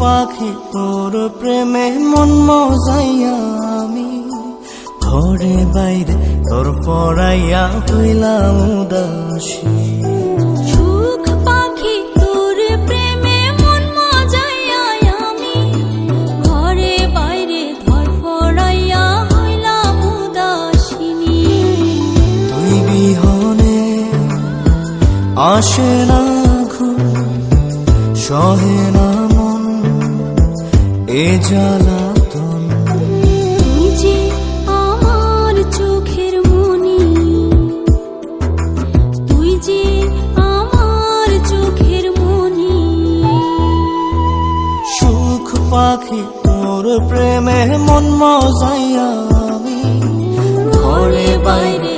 পাখি তোর প্রেমে মন মজাইয়া আমি। ঘরে বাইরে তোর পড়াইয়া হইলাম উদাসী। মন আসে না ঘুম সহে না এ জ্বালাতন। যে আমার চোখের মনি। তুই যে আমার চোখের মনি। সুখ পাখি তোর প্রেমে মন মজাইয়া আমি। ঘরে বাইরে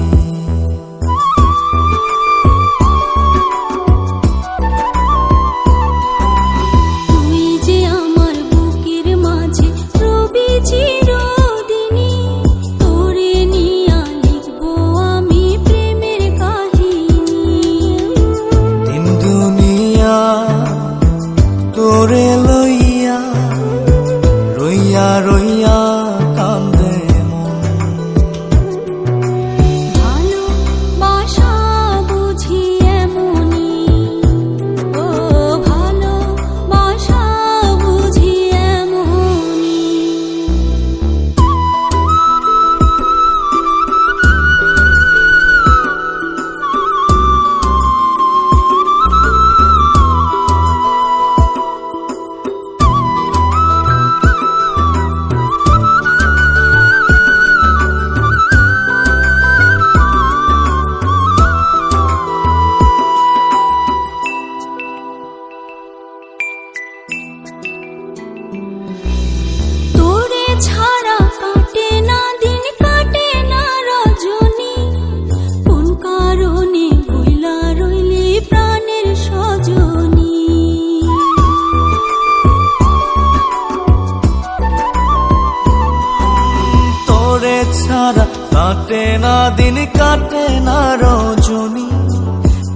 ছাড়া কাটে না দিন কাটে না রজনী।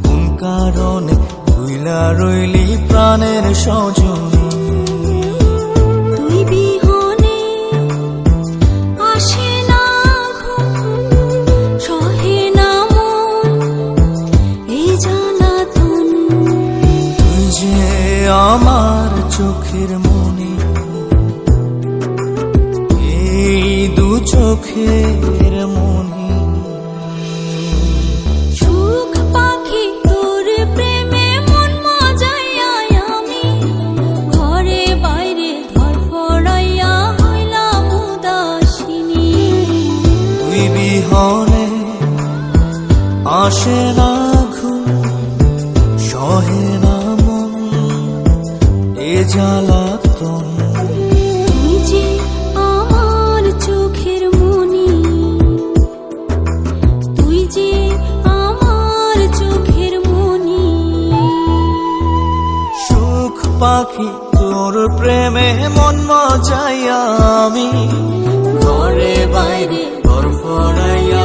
কোন কারণে ভুইলা রইলি প্রাণের সজনী? আমার চোখের আসে চোখের মনে। সুখ পাখি তোর প্রেমে মন মজাইয়া আমি। ঘরে বাইরে ধর পড়াইয়া হইলাম উদাসিনী। তুই বিহনে আসে না ঘুম সহে না মন এ জ্বালাতন পাখি তোর প্রেমে মন মজাই আমি। ঘরে বাইরে হইলাম উদাস